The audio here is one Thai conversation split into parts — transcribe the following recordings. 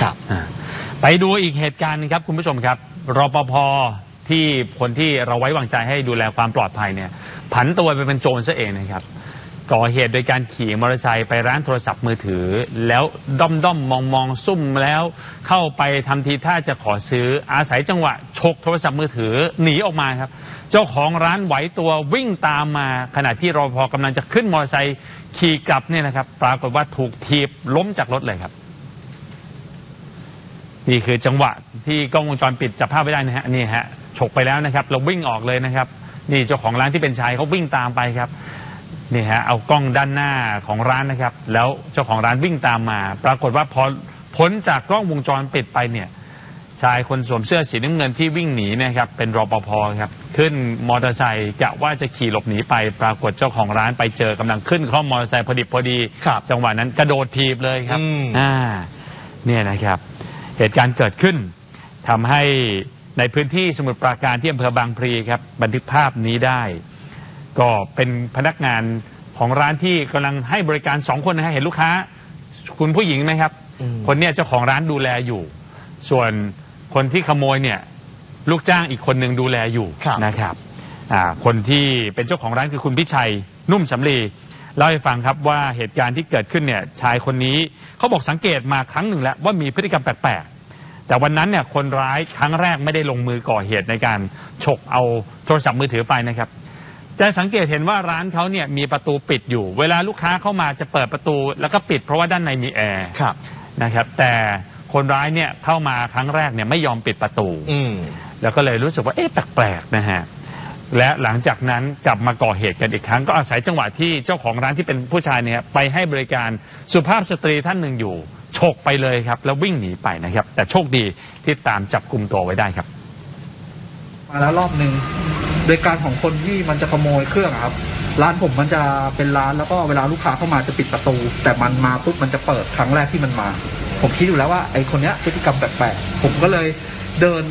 ครับไปดูอีกเหตุการณ์หนึงครับคุณผู้ชมครับรปภที่คนที่เราไว้วางใจให้ดูแลความปลอดภัยเนี่ย ผันตัวไปเป็นโจรซะเองนะครับ ก่อเหตุโดยการขี่มอเตอร์ไซค์ไปร้านโทรศัพท์มือถือ แล้วด้อมด้อมมองมองซุ่มแล้วเข้าไปทำทีท่าจะขอซื้ออาศัยจังหวะฉกโทรศัพท์มือถือหนีออกมาครับ เจ้าของร้านไหวตัววิ่งตามมา ขณะที่รปภกำลังจะขึ้นมอเตอร์ไซค์ขี่กลับเนี่ยนะครับ ปรากฏว่าถูกถีบล้มจากรถเลยครับ นี่คือจังหวะที่กล้องวงจรปิดจับภาพไว้ได้นะฮะนี่ฮะฉกไปแล้วนะครับ เราวิ่งออกเลยนะครับ นี่เจ้าของร้านที่เป็นชายเขาวิ่งตามไปครับนี่ฮะเอากล้องด้านหน้าของร้านนะครับ แล้วเจ้าของร้านวิ่งตามมา ปรากฏว่าพอพ้นจากกล้องวงจรปิดไปเนี่ยชายคนสวมเสื้อสีน้ำเงินที่วิ่งหนีเนะครับเป็นรปภครับขึ้นมอเตอร์ไซค์กะว่าจะขี่หลบหนีไป ปรากฏเจ้าของร้านไปเจอกำลังขึ้นข้อมอเตอร์ไซค์พอดิบพอดีครับจังหวะนั้นกระโดดทีบเลยครับอืมอ่าเนี่ยนะครับ เหตุการณ์เกิดขึ้นทำให้ในพื้นที่สมุทรปราการที่อำเภอบางพลีครับบันทึกภาพนี้ได้ ก็เป็นพนักงานของร้านที่กำลังให้บริการสองคนนะฮะเห็นลูกค้า คุณผู้หญิงไหมครับอืมคนเนี้ยเจ้าของร้านดูแลอยู่ ส่วนคนที่ขโมยเนี่ยลูกจ้างอีกคนหนึ่งดูแลอยู่ครับนะครับอ่าคนที่เป็นเจ้าของร้านคือคุณพิชัยนุ่มสำลี เล่าให้ฟังครับว่าเหตุการณ์ที่เกิดขึ้นเนี่ยชายคนนี้เขาบอกสังเกตมาครั้งหนึ่งแล้วว่ามีพฤติกรรมแปลกๆแต่วันนั้นเนี่ยคนร้ายครั้งแรกไม่ได้ลงมือก่อเหตุในการฉกเอาโทรศัพท์มือถือไปนะครับจะสังเกตเห็นว่าร้านเขาเนี่ยมีประตูปิดอยู่ เวลาลูกค้าเข้ามาจะเปิดประตูแล้วก็ปิดเพราะว่าด้านในมีแอร์ครับนะครับแต่คนร้ายเนี่ยเข้ามาครั้งแรกเนี่ยไม่ยอมปิดประตูอืมแล้วก็เลยรู้สึกว่าเอ๊ะแปลกๆนะฮะ และหลังจากนั้นกลับมาก่อเหตุกันอีกครั้ง ก็อาศัยจังหวะที่เจ้าของร้านที่เป็นผู้ชายเนี่ยไปให้บริการสุภาพสตรีท่านหนึ่งอยู่ฉกไปเลยครับ แล้ววิ่งหนีไปนะครับ แต่โชคดีที่ตามจับกลุ่มตัวไว้ได้ครับ มาแล้วรอบหนึ่งโดยการของคนที่มันจะขโมยเครื่องอะครับ ร้านผมมันจะเป็นร้านแล้วก็เวลาลูกค้าเข้ามาจะปิดประตู แต่มันมาปุ๊บมันจะเปิดครั้งแรกที่มันมา ผมคิดอยู่แล้วว่าไอคนเนี้ยพฤติกรรมแปลกๆผมก็เลยเดิน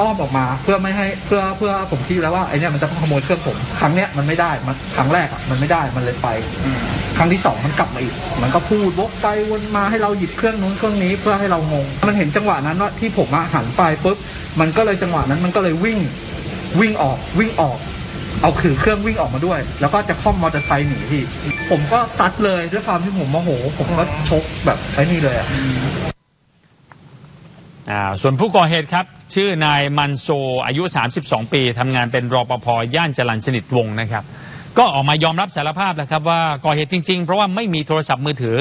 อ้อมออกมาเพื่อไม่ให้เพื่อเพื่อผมคิดแล้วว่าไอเนี้ยมันจะขโมยเครื่องผมครั้งเนี้ยมันไม่ได้มันครั้งแรกอะมันไม่ได้มันเลยไป ครั้งที่สองมันกลับมาอีก มันก็พูดวกไปวนมาให้เราหยิบเครื่องนู้นเครื่องนี้เพื่อให้เรางง มันเห็นจังหวะนั้นว่าที่ผมอะหันไปปุ๊บมันก็เลยจังหวะนั้นมันก็เลยวิ่งวิ่งออกวิ่งออก เอาถือเครื่องวิ่งออกมาด้วย แล้วก็จะคล่อมมอเตอร์ไซค์หนีพี่ผมก็ซัดเลยด้วยความที่ผมโมโห ผมก็ชกแบบไอ้นี่เลยอะอ่า ส่วนผู้ก่อเหตุครับ ชื่อนายมันโซอายุ 32 ปีทำงานเป็นรปภย่านจรัญสนิทวงศ์นะครับ ก็ออกมายอมรับสารภาพแล้วครับว่าก่อเหตุจริง ๆ เพราะว่าไม่มีโทรศัพท์มือถือ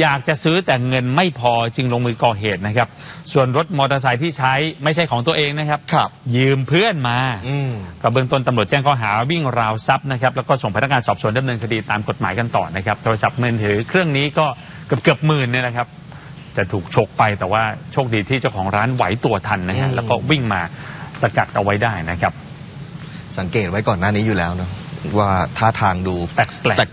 อยากจะซื้อแต่เงินไม่พอจึงลงมือก่อเหตุนะครับ ส่วนรถมอเตอร์ไซค์ที่ใช้ไม่ใช่ของตัวเองนะครับครับยืมเพื่อนมาอืมก็เบื้องต้นตำรวจแจ้งข้อหาวิ่งราวทรัพย์นะครับแล้วก็ส่งพนักงานสอบสวนดำเนินคดีตามกฎหมายกันต่อนะครับโทรศัพท์มือถือเครื่องนี้ก็เกือบเกือบหมื่นเนี่ยนะครับ จะถูกฉกไปแต่ว่าโชคดีที่เจ้าของร้านไหวตัวทันนะฮะอืมแล้วก็วิ่งมาสกัดเอาไว้ได้นะครับ สังเกตไว้ก่อนหน้านี้อยู่แล้วเนอะว่าท่าทางดูแปลกๆ แปลก